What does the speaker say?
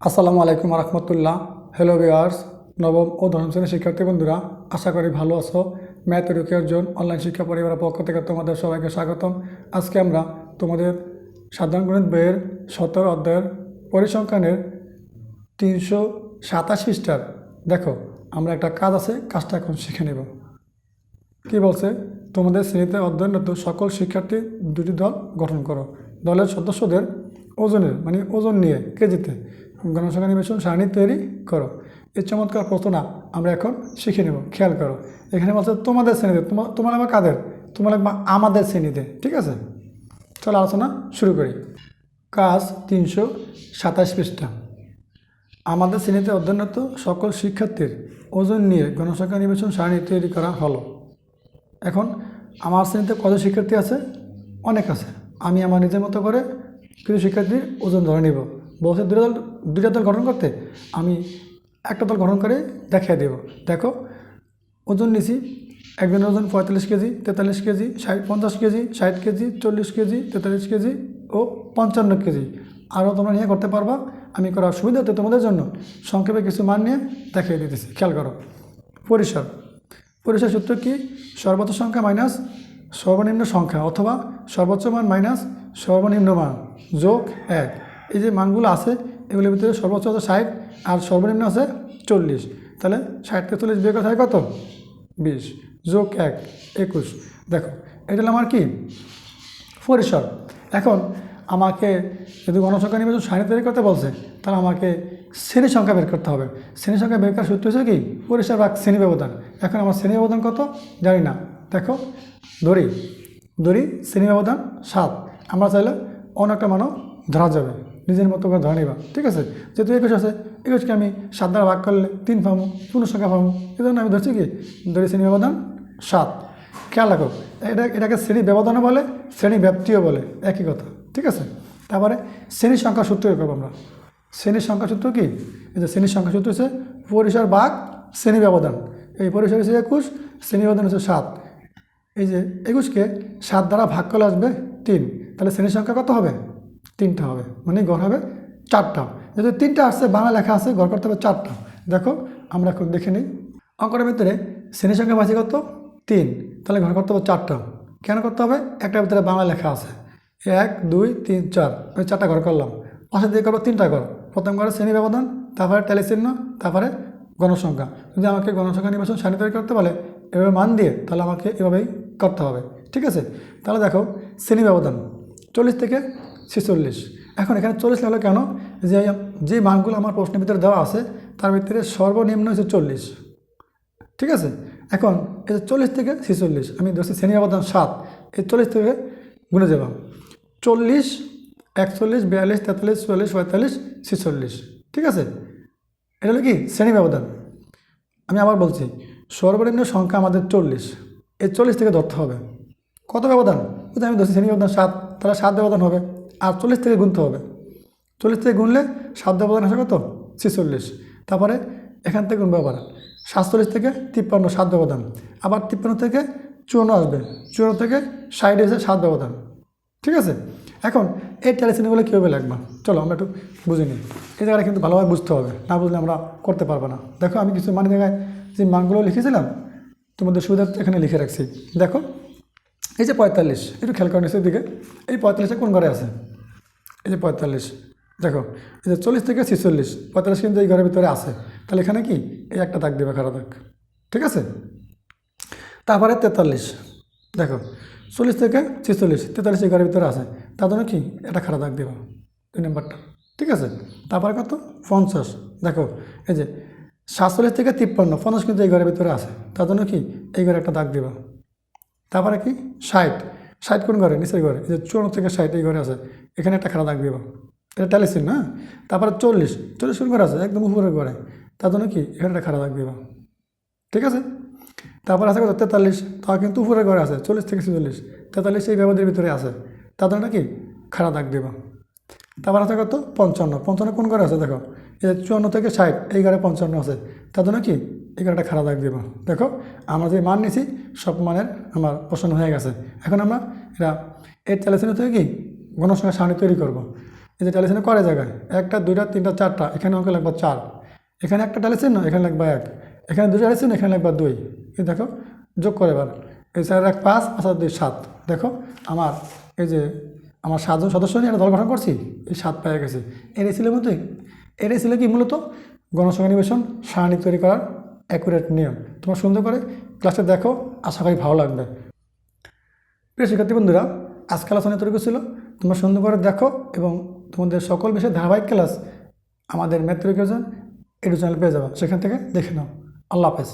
আসসালামু আলাইকুম রহমতুল্লাহ। Hello viewers নবম ও দশম শ্রেণির শিক্ষার্থী বন্ধুরা, আশা করি ভালো আছো। ম্যাথ এডুকের জন অনলাইন শিক্ষা পরিবারের পক্ষ থেকে তোমাদের সবাইকে স্বাগতম। আজকে আমরা তোমাদের সাধারণ গণিত বইয়ের সতেরো অধ্যায়ের পরিসংখ্যানের তিনশো সাতাশ পৃষ্ঠার, দেখো, আমরা একটা কাজ আছে, কাজটা এখন শিখে নেব। কি বলছে? তোমাদের শ্রেণীতে অধ্যয়নরত সকল শিক্ষার্থী দুটি দল গঠন করো। দলের সদস্যদের ওজনের মানে ওজন নিয়ে কেজিতে গণসংখ্যা নিবেশন সারণী তৈরি করো। এই চমৎকার প্রশ্নটা আমরা এখন শিখে নেব। খেয়াল করো। এখানে বলছে তোমাদের শ্রেণীতে তোমার তোমার আবার কাদের? তোমার লাগবে আমাদের শ্রেণীতে, ঠিক আছে? চলো আলোচনা শুরু করি। কাজ তিনশো সাতাশ পৃষ্ঠা। আমাদের শ্রেণীতে অধ্যয়নরত সকল শিক্ষার্থীর ওজন নিয়ে গণসংখ্যা নিবেশন সারণী তৈরি করা হলো। এখন আমার শ্রেণীতে কত শিক্ষার্থী আছে? অনেক আছে। আমি আমার নিজের মতো করে কিছু শিক্ষার্থীর ওজন ধরে নিব। বলছে দুটো দুটা দল গঠন করতে আমি একটা দল গঠন করে দেখিয়ে দেব। দেখো, ওজন নিছি একজনের ওজন পঁয়তাল্লিশ কেজি, তেতাল্লিশ কেজি, ষাট, পঞ্চাশ কেজি, ষাট কেজি, চল্লিশ কেজি, তেতাল্লিশ কেজি ও পঞ্চান্ন কেজি। আরও তোমরা নিয়ে করতে পারবা, আমি করার সুবিধা হতে তোমাদের জন্য। সংক্ষেপে কিছু মান নিয়ে দেখিয়ে দিতেছি, খেয়াল করো। পরিসর। পরিসর সূত্র কি? সর্বোচ্চ সংখ্যা মাইনাস সর্বনিম্ন সংখ্যা অথবা সর্বোচ্চ মান মাইনাস সর্বনিম্ন মান যোগ এক। এই যে মানগুলো আছে এগুলোর ভিতরে সর্বোচ্চ হচ্ছে ষাট, আর সর্বনিম্ন আছে চল্লিশ। তাহলে ষাট থেকে চল্লিশ বিয়োগ হয় কত? বিশ। যোগ এক, একুশ। দেখো, এটা আমার কি? পরিসর। এখন আমাকে যদি গণসংখ্যা নিবেশন সারণী তৈরি করতে বলছে, তাহলে আমাকে শ্রেণি সংখ্যা বের করতে হবে। শ্রেণি সংখ্যা বের করার সূত্র হচ্ছে কি? পরিসর বা শ্রেণি ব্যবধান। এখন আমার শ্রেণি ব্যবধান কত? জানি না। দেখো দড়ি দড়ি শ্রেণি ব্যবধান সাত। আমরা চাইলে অন্য একটা মানও ধরা যাবে। নিজের মতো করে ধরে নিবা। ঠিক আছে? যেহেতু একুশ আছে, একুশকে আমি সাত দ্বারা ভাগ করলে তিন পাবো সংখ্যা পাবো। এই জন্য আমি ধরছি কি? দড়ি শ্রেণি ব্যবধান সাত। খেয়াল রাখো, এটা, এটাকে শ্রেণি ব্যবধানও বলে, শ্রেণি ব্যাপ্তিও বলে, একই কথা। ঠিক আছে? তারপরে শ্রেণি সংখ্যা সূত্র করব আমরা। শ্রেণির সংখ্যা সূত্র কি? এই যে শ্রেণির সংখ্যা সূত্র হচ্ছে পরিসর ভাগ শ্রেণি ব্যবধান। এই পরিসর হচ্ছে একুশ, শ্রেণি ব্যবধান হচ্ছে সাত। এই যে একুশকে সাত দ্বারা ভাগ করলে আসবে তিন। তাহলে শ্রেণির সংখ্যা কত হবে? তিনটা হবে। মানে গড় হবে চারটা। যেহেতু তিনটা আসছে বাংলা লেখা আছে, গড় করতে হবে চারটা। দেখো, আমরা এখন দেখে নিই। অঙ্কটার ভিতরে শ্রেণির সংখ্যা বাঁচি কত তিন। তাহলে ঘর করতে হবে চারটা। কেন করতে হবে? একটার ভিতরে বাংলা লেখা আছে। এক, দুই, তিন, চার। আমি চারটা ঘর করলাম। পাশে দিয়ে করব তিনটা ঘর প্রথম ঘরে শ্রেণি ব্যবধান, তারপরে ট্যালি চিহ্ন, তারপরে গণসংখ্যা। যদি আমাকে গণসংখ্যা নির্বাচন সারণী তৈরি করতে বলে, এভাবে মান দিয়ে, তাহলে আমাকে এভাবেই করতে হবে। ঠিক আছে? তাহলে দেখো, শ্রেণি ব্যবধান। চল্লিশ থেকে ছেচল্লিশ। এখন এখানে চল্লিশ হলো কেন? যে যে মানগুলো আমার প্রশ্নের ভিতরে দেওয়া আছে, তার ভিতরে সর্বনিম্ন হচ্ছে চল্লিশ। ঠিক আছে? এখন যে চল্লিশ থেকে ছেচল্লিশ, আমি ধরছি শ্রেণি অবদান সাত, এই চল্লিশ থেকে গুনে যাবাম চল্লিশ, একচল্লিশ, বিয়াল্লিশ, তেতাল্লিশ, চুয়াল্লিশ, পঁয়তাল্লিশ, ছেচল্লিশ। ঠিক আছে? এটা হলো কি? শ্রেণি ব্যবধান। আমি আবার বলছি, সর্বনিম্ন সংখ্যা আমাদের চল্লিশ। এই চল্লিশ থেকে ধরতে হবে। কত ব্যবধান? আমি ধরছি শ্রেণি ব্যবধান সাত, তাহলে সাত ব্যবধান হবে। আর চল্লিশ থেকে গুনতে হবে। চল্লিশ থেকে গুনলে সাত ব্যবধান আসে কত? ছেচল্লিশ। তারপরে এখান থেকে গুনবে আবার। সাতচল্লিশ থেকে তিপ্পান্ন সাত ব্যবধান আবার তিপ্পান্ন থেকে চুয়ান্ন আসবে। চুয়ান্ন থেকে ষাট এসে সাত ব্যবধান ঠিক আছে? এখন এই ট্যালিসিনগুলো কীভাবে লাগবে? চলো আমরা একটু বুঝে নিই। এই জায়গাটা কিন্তু ভালোভাবে বুঝতে হবে। না বুঝলে আমরা করতে পারব না। দেখো আমি কিছু মানে জায়গায় যে মানগুলো লিখেছিলাম, তোমাদের সুবিধার্থে এখানে লিখে রাখছি। দেখো এই যে পঁয়তাল্লিশ, একটু খেয়াল করো নিচের দিকে। এই পঁয়তাল্লিশে কোন ঘরে আছে? এই যে পঁয়তাল্লিশ, দেখো, এই যে চল্লিশ থেকে ছেচল্লিশ, পঁয়তাল্লিশ কিন্তু এই ঘরের ভিতরে আছে। তাহলে এখানে কি? এই একটা দাগ দেবে খারাপ দাগ। ঠিক আছে? তারপরে তেতাল্লিশ, দেখো, চল্লিশ থেকে ছেচল্লিশ, তেতাল্লিশ এই ঘরের ভিতরে আছে। তার জন্য কি? এটা খারাপ দাগ দেবা। দুই নম্বরটা। ঠিক আছে? তারপরে কত? পঞ্চাশ, দেখো, এই যে সাতচল্লিশ থেকে তিপ্পান্ন, পঞ্চাশ কিন্তু এই ঘরের ভিতরে আছে। তার জন্য কি? এই ঘরে একটা দাগ দেবা। তারপরে কি? ষাট। ষাট কোন ঘরে? নিচের ঘরে। যে চুয়ান্ন থেকে ষাট এই ঘরে আছে। এখানে একটা খারাপ দাগ দেবা। এটা ট্যালিসিন, না? তারপরে চল্লিশ। চল্লিশ কোন ঘরে আছে? একদম উপরের ঘরে। তার জন্য কি? এখানে একটা খারাপ দাগ দেবা। ঠিক আছে? তারপর আছে কত? তেতাল্লিশ। তা কিন্তু উপরের ঘরে আছে। চল্লিশ থেকে ছেচল্লিশ। তেতাল্লিশ এই ব্যবধির ভিতরে আছে। তার জন্য কি? খারাপ দাগ দেবা। তারপর আছে কত? পঞ্চান্ন। পঞ্চান্ন কোন ঘরে আছে? দেখো। এই চুয়ান্ন থেকে ষাট, এই ঘরে পঞ্চান্ন আছে। তার জন্য কি? ঘরে একটা খারাপ দাগ দেবা। দেখো, আমরা যে মান নিছি, সব মানের আমার পছন্দ হয়ে গেছে। এখন আমরা এটা, এর চ্যালেঞ্জের থেকে কি? গণসংখ্যা সারণী তৈরি করব। এই যে ট্যালিসেন করে জায়গায়? একটা, দুইটা, তিনটা, চারটা, এখানে অঙ্ক লাগবে চার। এখানে একটা ট্যালিসেন না এখানে লাগবে এক। এখানে দুটো ট্যালিসেন এখানে লাগবে দুই। এই দেখো, যোগ করে এবার। এই চার এক পাঁচ পাঁচ দুই সাত। দেখো, আমার এই যে, আমার সাতজন সদস্য নিয়ে একটা দল গঠন করছি, এই সাত পেয়ে গেছে। এটাই ছিল মতো এটাই ছিল কি মূলত? গণসংখ্যা নিবেশন, সারণী তৈরি করার অ্যাকুরেট নিয়ম। তোমার সুন্দর করে ক্লাসটা দেখো, আশা করি ভালো লাগবে। প্রিয় শিক্ষার্থী বন্ধুরা আজ ক্লাস তৈরি ছিল। তোমরা সুন্দর করে দেখো এবং তোমাদের সকল বিষয়ে ধারাবাহিক ক্লাস আমাদের ম্যাথ তৈরি পেয়ে যাবে। সেখান থেকে দেখে নাও। আল্লাহ হাফেজ।